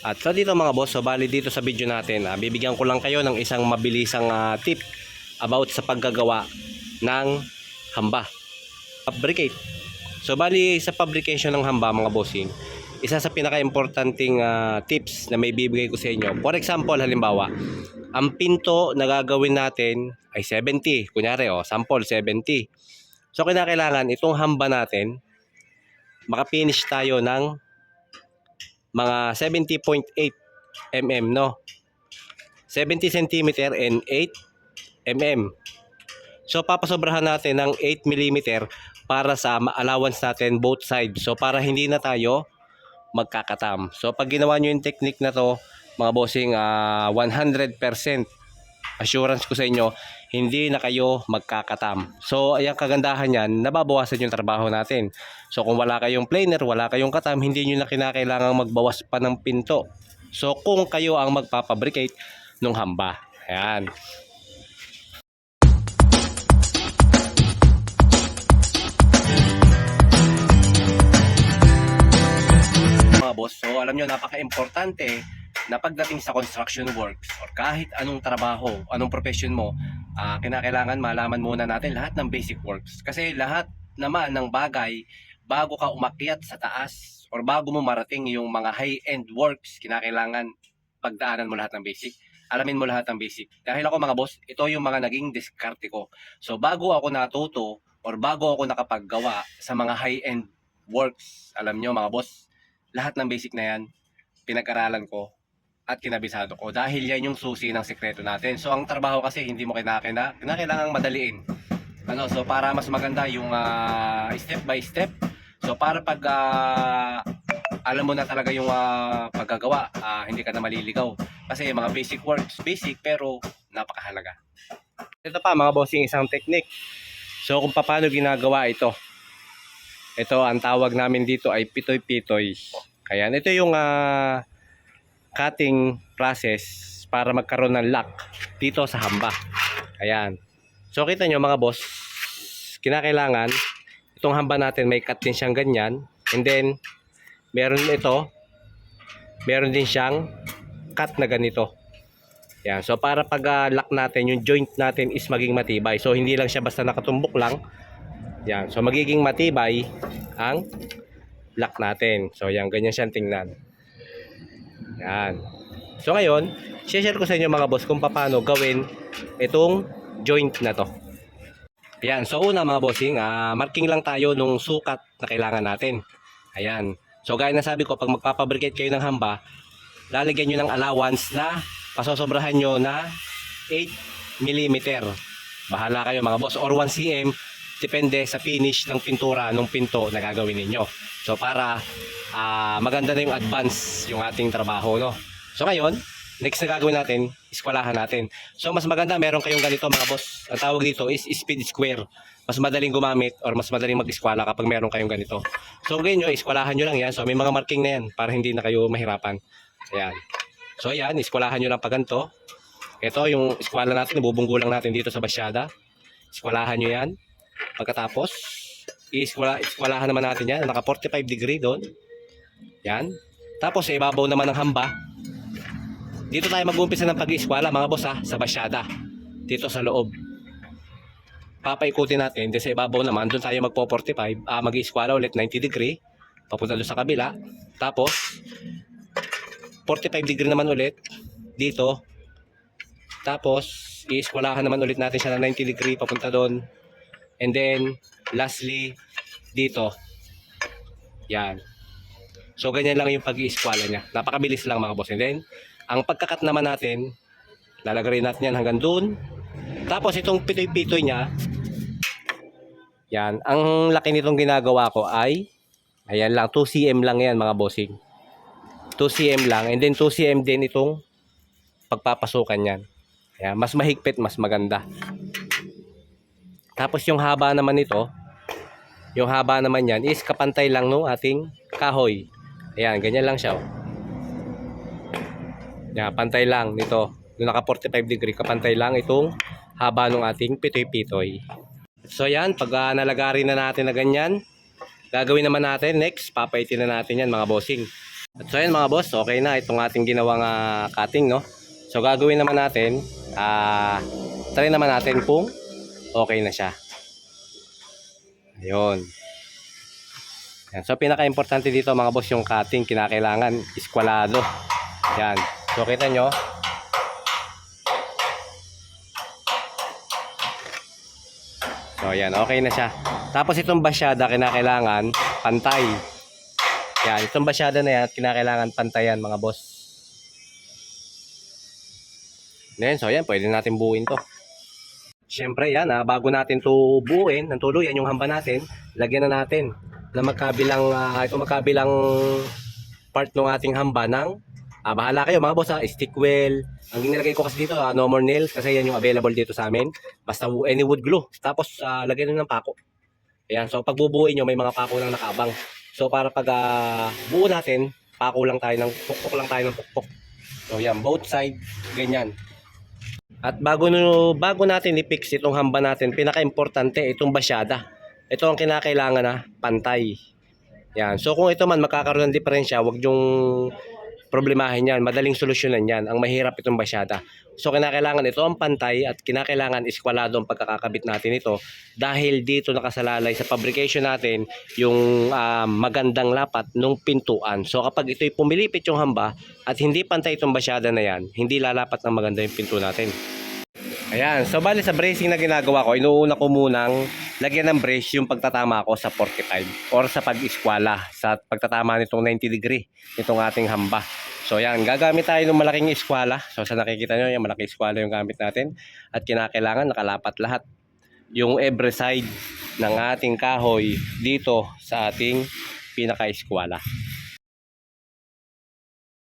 At so dito mga boss, so bali dito sa video natin, ah, bibigyan ko lang kayo ng isang mabilisang ah, tip about sa paggagawa ng hamba. Fabricate. So bali sa fabrication ng hamba mga bossing, isa sa pinaka-importanting ah, tips na may bibigay ko sa inyo. For example, halimbawa, ang pinto na gagawin natin ay 70. Kunyari, oh, sample 70. So kinakailangan itong hamba natin, makapinish tayo ng mga 70.8 mm, no? 70 cm and 8 mm. So papasobrahan natin ng 8 mm para sa allowance natin both sides. So para hindi na tayo magkakatam. So pag ginawa nyo yung technique na to, mga bossing, ah, 100% assurance ko sa inyo, hindi na kayo magkakatam. So, ayang kagandahan yan, nababawasan yung trabaho natin. So, kung wala kayong planer, wala kayong katam, hindi nyo na kinakailangang magbawas pa ng pinto. So, kung kayo ang magpapabricate ng hamba. Ayan. Mga boss, so alam nyo, napaka-importante na pagdating sa construction works or kahit anong trabaho, anong profession mo, ah, kinakailangan malaman muna natin lahat ng basic works. Kasi lahat naman ng bagay, bago ka umakyat sa taas or bago mo marating yung mga high-end works, kinakailangan pagdaanan mo lahat ng basic. Alamin mo lahat ng basic. Dahil ako mga boss, ito yung mga naging diskarte ko. So bago ako natuto or bago ako nakapaggawa sa mga high-end works, alam nyo mga boss, lahat ng basic na yan, pinag-aralan ko at kinabisado ko dahil yan yung susi ng sekreto natin. So ang trabaho kasi hindi mo kinakina, kinakailangang madaliin. Ano, so para mas maganda yung ah, step by step. So para pag ah, alam mo na talaga yung ah, paggagawa, ah, hindi ka na maliligaw. Kasi mga basic works, basic pero napakahalaga. Ito pa mga bossing isang technique. So kung paano ginagawa ito. Ito ang tawag namin dito ay pitoy-pitoy. Ayan, ito yung ah, cutting process para magkaroon ng lock dito sa hamba. Ayan. So kita nyo mga boss, kinakailangan itong hamba natin may cut din siyang ganyan and then meron ito meron din siyang cut na ganito. Yan. So para pag ah, lock natin yung joint natin is maging matibay. So hindi lang siya basta nakatumbok lang. Yan. So magiging matibay ang lock natin. So yan ganyan siyang tingnan. Yan. So ngayon, share ko sa inyo mga boss kung paano gawin itong joint na to. Ayan, so una mga bossing, ah, marking lang tayo nung sukat na kailangan natin. Ayan. So gaya na sabi ko, pag magpapabricate kayo ng hamba, lalagyan nyo ng allowance na pasosobrahan nyo na 8 mm. Bahala kayo mga boss, or 1 cm, depende sa finish ng pintura ng pinto na gagawin ninyo. So para ah, maganda na yung advance yung ating trabaho, no? So ngayon, next na gagawin natin, iskwalahan natin. So mas maganda, meron kayong ganito mga boss. Ang tawag dito is speed square. Mas madaling gumamit or mas madaling mag-eskwala kapag meron kayong ganito. So ganyan nyo, iskwalahan nyo lang yan. So may mga marking na yan para hindi na kayo mahirapan. Ayan. So ayan, iskwalahan nyo lang pa ganito. Ito yung eskwala natin, bubunggo lang natin dito sa basyada. Eskwalahan nyo yan. Pagkatapos, iskwala, eskwalahan naman natin yan. Naka 45 degree doon. Yan. Tapos sa ibabaw naman ng hamba, dito tayo mag-umpisa ng pag-iiskwala mga boss ha, sa basyada. Dito sa loob. Papaikutin natin, di sa ibabaw naman, doon tayo magpo 45, ah, mag-iiskwala ulit 90 degree, papunta doon sa kabila. Tapos, 45 degree naman ulit, dito. Tapos, iiskwalahan naman ulit natin siya ng 90 degree, papunta doon. And then, lastly, dito. Yan. So, ganyan lang yung pag-iiskwala niya. Napakabilis lang mga boss. And then, ang pagkakat naman natin, lalagarin natin yan hanggang doon. Tapos itong pitoy-pitoy niya, yan, ang laki nitong ginagawa ko ay, ayan lang, 2 cm lang yan mga bossing. 2 cm lang, and then 2 cm din itong pagpapasukan yan. Ayan, mas mahigpit, mas maganda. Tapos yung haba naman nito, yung haba naman yan is kapantay lang no ating kahoy. Ayan, ganyan lang siya. Oh. Yeah, pantay lang nito. Nung naka 45 degree, kapantay lang itong haba ng ating pitoy-pitoy. So yan, pag uh, nalagarin na natin na ganyan, gagawin naman natin next, papaitin na natin yan mga bossing. At so yun mga boss, okay na itong ating ginawang ah, cutting no. So gagawin naman natin, ah try naman natin kung okay na siya. Ayun. Yan. So pinaka-importante dito mga boss yung cutting, kinakailangan iskwalado. Yan. So kita nyo, So yan, okay na siya. Tapos itong basyada kinakailangan pantay. Yan, itong basyada na yan kinakailangan pantayan mga boss. Then, so yan, pwede natin buuin to. Siyempre yan, ah, bago natin to buuin, ng tuluyan yung hamba natin, lagyan na natin na magkabilang, ah, ito magkabilang part ng ating hamba ng Ah, bahala kayo mga boss ha, stick well. Ang ginilagay ko kasi dito, ah, no more nails kasi yan yung available dito sa amin. Basta any wood glue. Tapos ah, lagyan nyo ng pako. Ayan, so pag bubuuin nyo, may mga pako lang nakabang. So para pag ah, buo natin, pako lang tayo ng pukpok lang tayo ng pukpok. So yan, both side, ganyan. At bago no, bago natin i-fix itong hamba natin, pinaka-importante itong basyada. Ito ang kinakailangan na pantay. Yan. So kung ito man magkakaroon ng diferensya, wag yung problemahin yan. Madaling solusyonan yan. Ang mahirap itong basyada. So kinakailangan ito ang pantay at kinakailangan iskwalado ang pagkakakabit natin ito dahil dito nakasalalay sa fabrication natin yung ah, magandang lapat ng pintuan. So kapag ito'y pumilipit yung hamba at hindi pantay itong basyada na yan, hindi lalapat ng maganda yung pinto natin. Ayan, so bali sa bracing na ginagawa ko, inuuna ko munang lagyan ng brace yung pagtatama ko sa 45 or sa pag-iskwala sa pagtatama nitong 90 degree nitong ating hamba. So yan, gagamit tayo ng malaking iskwala. So sa nakikita nyo, yung malaking iskwala yung gamit natin. At kinakailangan nakalapat lahat yung every side ng ating kahoy dito sa ating pinaka-iskwala.